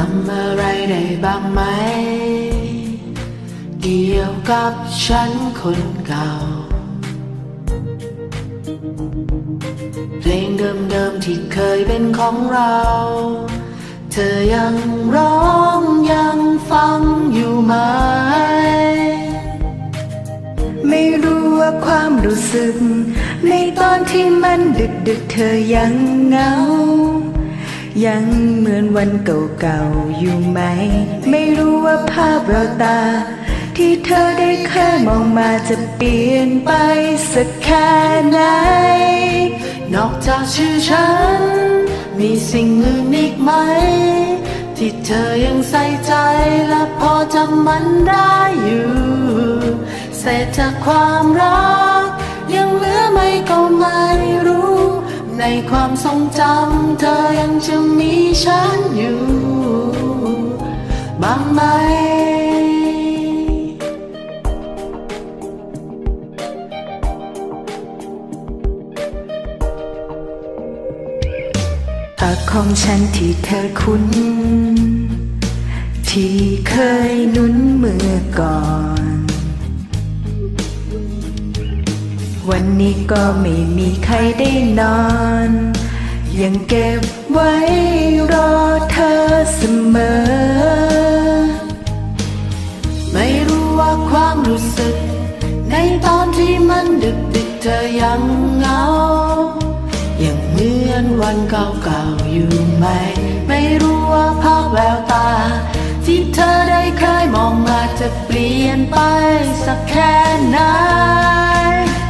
อะไรได้บ้างไหม เกี่ยวกับฉันคนเก่า เพลงเดิมๆที่เคยเป็นของเรา เธอยังร้องยังฟังอยู่ไหม ไม่รู้ว่าความรู้สึก ในตอนที่มันดึกๆเธอยังเหงา ยังเหมือนวันเก่าๆอยู่ไหม ไม่รู้ว่าภาพเราตา ที่เธอได้เคยมองมาจะเปลี่ยนไปสักแค่ไหน นอกจากชื่อฉัน มีสิ่งอื่นอีกไหม ที่เธอยังใส่ใจและพอจำมันได้อยู่เศษจากความรัก ยังเหลือไม่ก็ไม่รู้ ในความทรงจำเธอยังจะมีฉันอยู่ บ้างไหม ปากของฉันที่เธอคุ้น ที่เคยนุ่นเมื่อก่อน วันนี้ก็ไม่มีใครได้นอน ยังเก็บไว้รอเธอเสมอ ไม่รู้ว่าความรู้สึก ในตอนที่มันดึกดึกเธอยังเหงา ยังเหมือนวันเก่าๆอยู่ไหม ไม่รู้ว่าภาพแววตา ที่เธอได้เคยมองมาจะเปลี่ยนไปสักแค่ไหน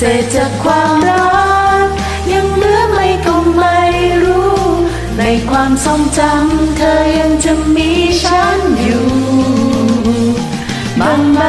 เศษจากความรัก ยังเหลือไม่ก็ไม่รู้ ในความทรงจำเธอยังจะมีฉันอยู่บ้างไหม